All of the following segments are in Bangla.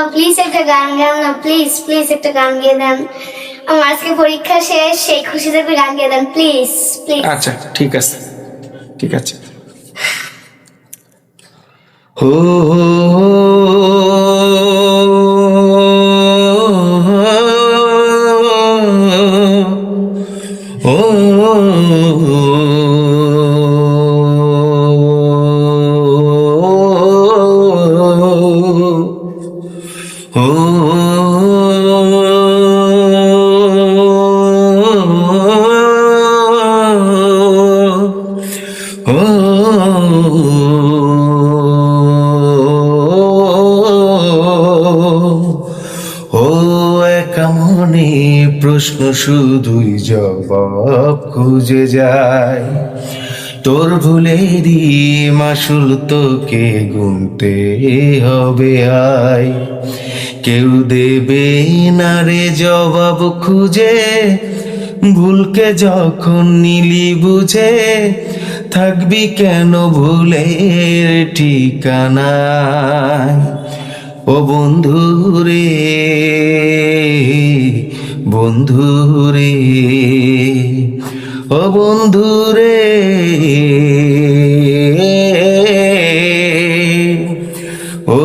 বাবা প্লিজ একটা গান গান না প্লিজ প্লিজ একটা গান গিয়ে দেন আমার আজকে পরীক্ষা শেষ সেই খুশিতে একটা গান গিয়ে দেন প্লিজ প্লিজ আচ্ছা ঠিক আছে ঠিক আছে হো ও মনে প্রশ্ন শুধুই জবাব খুঁজে যায় তোর ভুলেরই মাসুল তোকে গুনতে হবে আয়। কেউ দেবে না রে জবাব খুঁজে, ভুলকে যখন নিলি বুঝে, থাকবি কেন ভুলের ঠিকানায়? ও বন্ধু রে বন্ধু রে। ও বন্ধু রে ও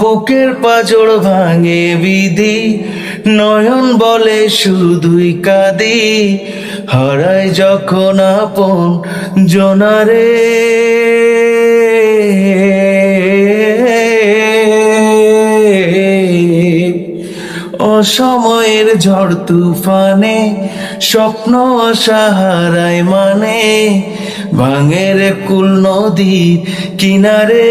বুকের পাজড় ভাঙে বিধি নয়ন বলে শুধুই কাঁদি হারাই যখন আপন জনারে। অসময়ের ঝড় তুফানে, স্বপ্ন সাহারায় মানে ভাঙের কুল নদীর কিনারে।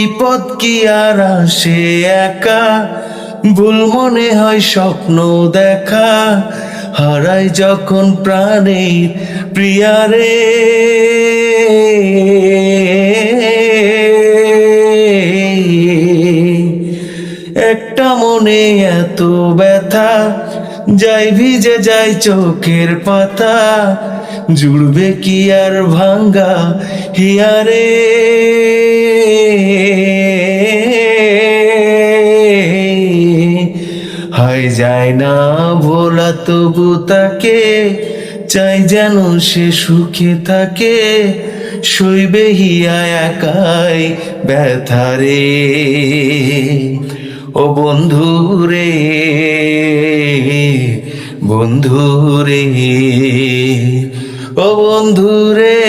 বিপদ কি আর আসে একা? ভুল মনে হয় স্বপ্ন দেখা। হারাই যখন প্রাণের প্রিয়ারে। একটা মনে এত ব্যথা, যাই ভিজে যাই চোখের পাতা। জুড়বে কি আর ভাঙ্গা হিয়ারে? যায় না ভোলা তবু তাকে, চাই যেন সে সুখে থাকে। শৈবে হিয়া একাই ব্যথারে ও বন্ধু রে বন্ধু রে, ও বন্ধু রে।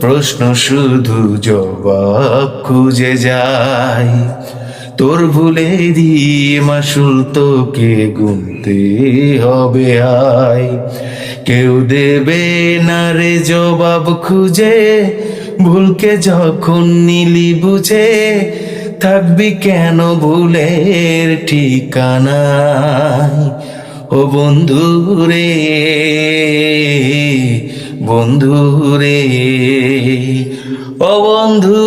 প্রশ্ন শুধু জবাব খুঁজে যায় তোর ভুলেরই মাসুল তোকে গুনতে হবে আয় কেউ দেবে না রে জবাব খুঁজে, ভুলকে যখন নিলি বুঝে, থাকবি কেন ভুলের ঠিকানায়? ও বন্ধু রে বন্ধু রে ও বন্ধু